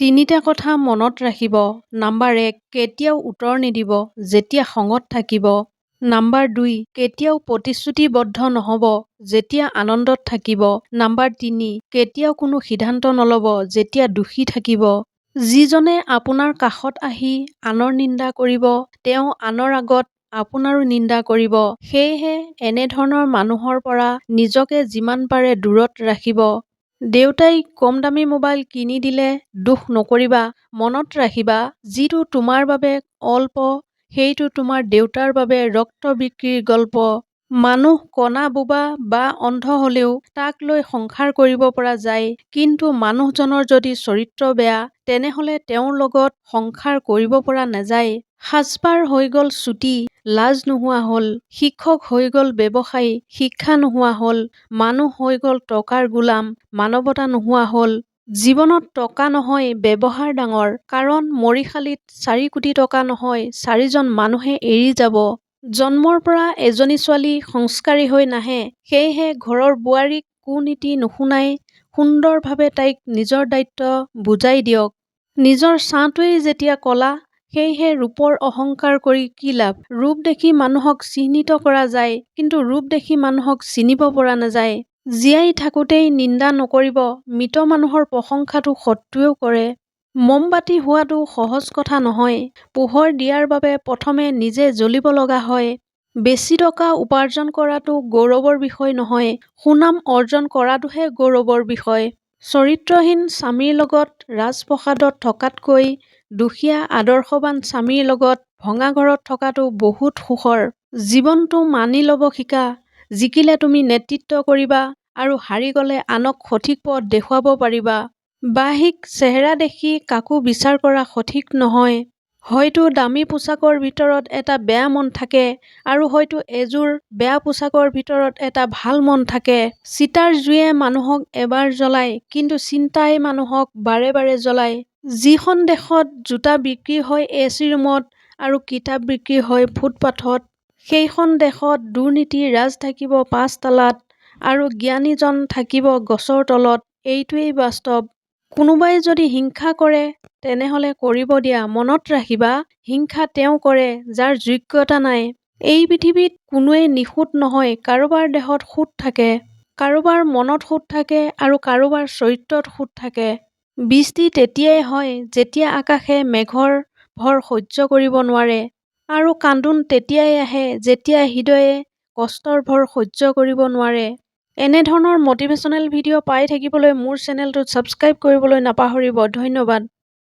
তিনিটা কথা মনত ৰাখিব। নাম্বাৰ এক কেতিয়াও উত্তৰ নিদিব যেতিয়া খঙত থাকিব। নাম্বাৰ দুই কেতিয়াও প্ৰতিশ্ৰুতিবদ্ধ নহ'ব যেতিয়া আনন্দত থাকিব। নাম্বাৰ তিনি কেতিয়াও কোনো সিদ্ধান্ত নল'ব যেতিয়া দুখী থাকিব। যিজনে আপোনাৰ কাষত আহি আনৰ নিন্দা কৰিব তেওঁ আনৰ আগত আপোনাৰো নিন্দা কৰিব। সেয়েহে এনেধৰণৰ মানুহৰ পৰা নিজকে যিমান পাৰে দূৰত ৰাখিব। দেউতাই কম দামী মোবাইল কিনি দিলে দুখ নকৰিবা মনত ৰাখিবা যিটো তোমাৰ বাবে অল্প সেইটো তোমাৰ দেউতাৰ বাবে ৰক্ত বিক্ৰীৰ গল্প। মানুহ কণা বোবা বা অন্ধ হলেও তাক লৈ সংসাৰ কৰিব পৰা যায় কিন্তু মানুহজনৰ যদি চৰিত্ৰ বেয়া তেনেহলে তেওঁৰ লগত সংসাৰ কৰিব পৰা নাযায়। সাজপাৰ হৈ গল চুটি লাজ নোহোৱা হল শিক্ষক হৈ গল ব্যৱসায়ী শিক্ষা নোহোৱা হল মানুহ হৈ গল টকাৰ গোলাম মানৱতা নোহোৱা হল। জীৱনত টকা নহয় ব্যৱহাৰ ডাঙৰ কাৰণ মৰিশালিত চাৰি কোটি টকা নহয় চাৰিজন মানুহে এৰি যাব। জন্মৰ পৰা এজনী ছোৱালী সংস্কাৰী হৈ নাহে সেয়েহে ঘৰৰ বোৱাৰীক কুনীতি নুশুনাই সুন্দৰভাৱে তাইক নিজৰ দায়িত্ব বুজাই দিয়ক। নিজৰ ছাঁটোৱেই যেতিয়া কলা সেয়েহে ৰূপৰ অহংকাৰ কৰি কি লাভ? ৰূপ দেখি মানুহক চিহ্নিত কৰা যায় কিন্তু ৰূপ দেখি মানুহক চিনিব পৰা নাযায়। জীয়াই থাকোঁতেই নিন্দা নকৰিব মৃত মানুহৰ প্ৰশংসাটো শত্ৰুৱেও কৰে। মমবাতি হোৱাটো সহজ কথা নহয় পোহৰ দিয়াৰ বাবে প্ৰথমে নিজে জ্বলিব লগা হয়। বেছি টকা উপাৰ্জন কৰাটো গৌৰৱৰ বিষয় নহয় সুনাম অৰ্জন কৰাটোহে গৌৰৱৰ বিষয়। চৰিত্ৰহীন স্বামীৰ লগত ৰাজপ্ৰসাদত থকাতকৈ দুখীয়া আদৰ্শৱান স্বামীৰ লগত ভঙা ঘৰত থকাটো বহুত সুখৰ। জীৱনটো মানি লব শিকা জিকিলে তুমি নেতৃত্ব কৰিবা আৰু হাৰি গলে আনক সঠিক পথ দেখুৱাব পাৰিবা। বাহ্যিক চেহেৰা দেখি কাকো বিচাৰ কৰা সঠিক নহয়। হয়তো দামী পোচাকৰ ভিতৰত এটা বেয়া মন থাকে আৰু হয়তো এযোৰ বেয়া পোচাকৰ ভিতৰত এটা ভাল মন থাকে। চিতাৰ জুয়ে মানুহক এবাৰ জ্বলায় কিন্তু চিন্তাই মানুহক বাৰে বাৰে জ্বলায়। যিখন দেশত জোতা বিক্ৰী হয় এ চি ৰুমত আৰু কিতাপ বিক্ৰী হয় ফুটপাথত সেইখন দেশত দুৰ্নীতিৰ ৰাজ থাকিব পাঁচতালাত আৰু জ্ঞানীজন থাকিব গছৰ তলত। এইটোৱেই বাস্তৱ। কোনোবাই যদি হিংসা কৰে তেনেহলে কৰিব দিয়া মনত ৰাখিবা হিংসা তেওঁ কৰে যাৰ যোগ্যতা নাই। এই পৃথিৱীত কোনোৱেই নিখুঁত নহয় কাৰোবাৰ দেহত খুঁত থাকে কাৰোবাৰ মনত খুঁত থাকে আৰু কাৰোবাৰ চৰিত্ৰত খুঁত থাকে। বৃষ্টি তেতিয়াই হয় যেতিয়া আকাশে মেঘৰ ভৰ সহ্য কৰিব নোৱাৰে আৰু কান্দোন তেতিয়াই আহে যেতিয়া হৃদয়ে কষ্টৰ ভৰ সহ্য কৰিব নোৱাৰে। এনেধৰণৰ মটিভেশ্যনেল ভিডিঅ' পাই থাকিবলৈ মোৰ চেনেলটো ছাবস্ক্ৰাইব কৰিবলৈ নাপাহৰিব। ধন্যবাদ।